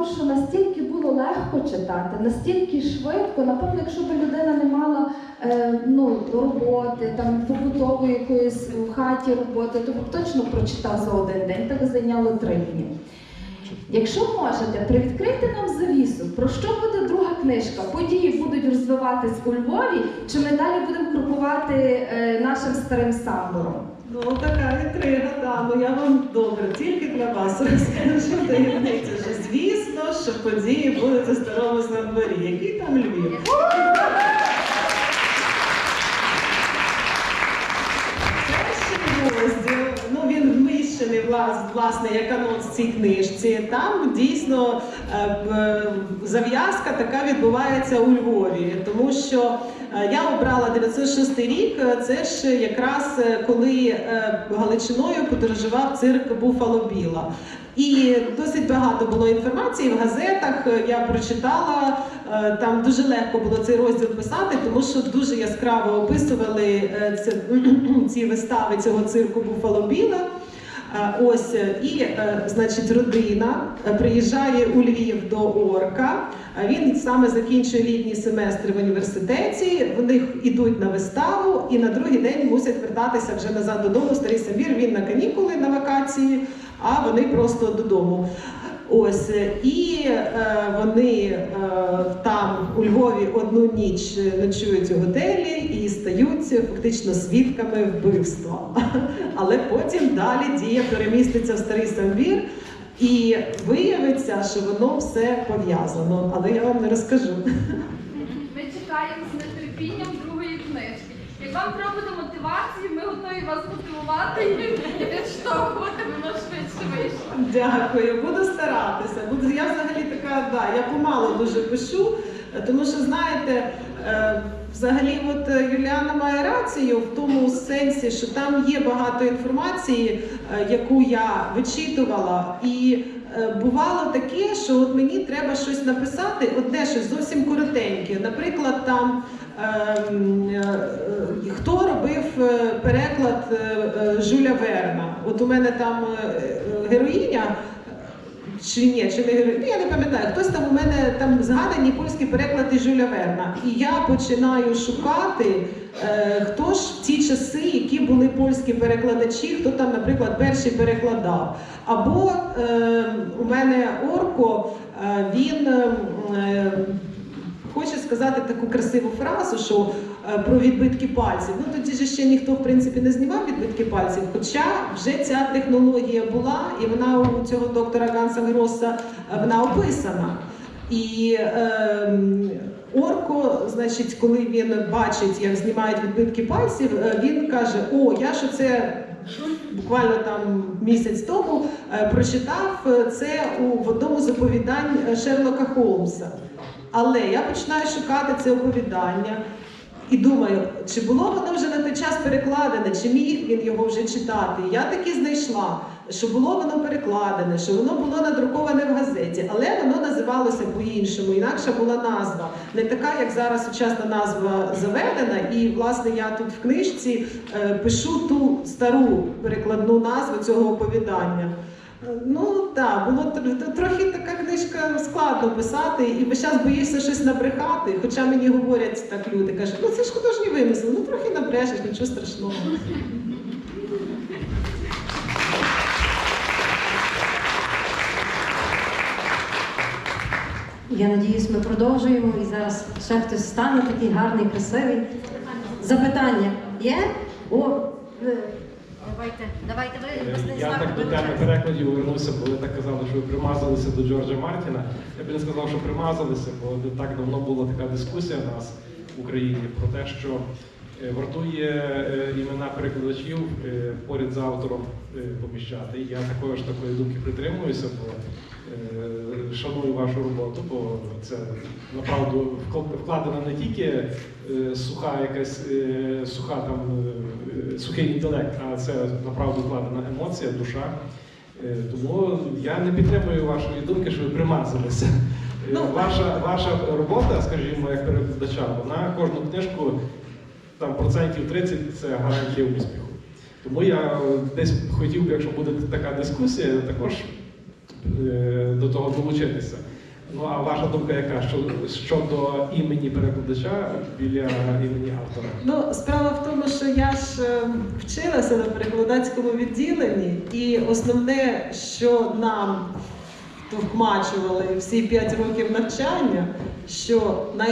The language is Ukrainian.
тому, що настільки було легко читати, настільки швидко, напевно, якщо б людина не мала е, ну, роботи, там побутової якоїсь в хаті роботи, то б точно прочитав за один день, так зайняло три дні. Якщо можете, привідкрийте нам завісу, про що буде друга книжка? Події будуть розвиватись у Львові, чи ми далі будемо крокувати е, нашим старим самбором? Ну, така інтрига, да. Ну я вам добре, тільки для вас розкажу таємницю, що звісно, що події будуть у старому дворі. Який там Львів? Перший розділ, ну він влас- власне як анонс цій книжці. Там дійсно е, зав'язка така відбувається у Львові, тому що е, я обрала 906 рік. е, Це ж якраз коли Галичиною подорожував цирк Буфало Біла. І досить багато було інформації в газетах. Я прочитала там дуже легко було цей розділ писати, тому що дуже яскраво описували ці вистави цього цирку Буфало Біла. Е, Ось е, і е, значить родина приїжджає у Львів до Орка. Він саме закінчує літній семестр в університеті. Вони ідуть на виставу і на другий день мусять вертатися вже назад додому. Старий Самбір. Він на канікули на вакації, а вони просто додому. Ось е, і е, вони е, там у Львові одну ніч е, ночують у готелі і стають е, фактично свідками вбивства. Але потім далі дія переміститься в старий самбір, і виявиться, що воно все пов'язано. Але я вам не розкажу. Ми чекаємо з нетерпінням другої книжки. Як вам треба буде мотивації, ми готові вас мотивувати і вийшло. Дякую, буду старатися. Буду я взагалі така, да, я помало дуже пишу, тому що знаєте. е, Взагалі, от Юліана має рацію в тому сенсі, що там є багато інформації, е, яку я вичитувала, і е, бувало таке, що от мені треба щось написати, одне щось зовсім коротеньке. Наприклад, там хто робив е, переклад е, е, Жюля Верна? От у мене там е, е, героїня. Чи ні, чи не герой? Ну, я не пам'ятаю. Хтось там у мене там згадані польські переклади Жюля Верна. І я починаю шукати, е, хто ж в ті часи, які були польські перекладачі, хто там, наприклад, перший перекладав. Або е, у мене Орко, е, він. Е, Хоче сказати таку красиву фразу, що е, про відбитки пальців. Ну тоді ж ще ніхто в принципі не знімав відбитки пальців, хоча вже ця технологія була, і вона у цього доктора Ганса Гроса е, вона описана. І е, Орко, значить, коли він бачить, як знімають відбитки пальців, е, він каже: О, я ж це буквально там місяць тому прочитав це у в одному з оповідань Шерлока Холмса. Але я починаю шукати це оповідання і думаю, чи було воно вже на той час перекладене, чи міг він його вже читати. Я таки знайшла, що було воно перекладене, що воно було надруковане в газеті, але воно називалося по-іншому, інакша була назва. Не така, як зараз сучасна назва заведена. І власне я тут в книжці е, пишу ту стару перекладну назву цього оповідання. Ну так, було трохи така книжка складно писати, і весь час боїшся щось набрехати. Хоча мені говорять так люди, кажуть, ну це ж художній вимисел, ну трохи набрешеш, нічого страшного. Я надіюсь, ми продовжуємо і зараз ще хтось стане такий гарний, красивий. Запитання є? О, ви- давайте, давайте ви без Е, Я так до теми перекладів повернувся, бо ви так казали, що ви примазалися до Джорджа Мартіна. Я б не сказав, що примазалися, бо не так давно була така дискусія в нас в Україні про те, що вартує е, імена перекладачів е, поряд з автором е, поміщати. Я також такої думки притримуюся, бо е, шаную вашу роботу, бо це направду вкладена не тільки е, суха якась е, суха там е, сухий інтелект, а це направду вкладена емоція, душа. Е, Тому я не підтримую вашої думки, що ви примазалися. Е, Ну, Ваша, ваша робота, скажімо, як перекладача, вона кожну книжку там процентів 30 це гарантія успіху. Тому я е, десь хотів би, якщо буде така дискусія, також е, до того долучитися. Ну а ваша думка яка? Щодо імені перекладача біля імені автора? Ну, справа в тому, що я ж е, вчилася на перекладацькому відділенні, і основне, що нам втовхмачували всі 5 років навчання, що най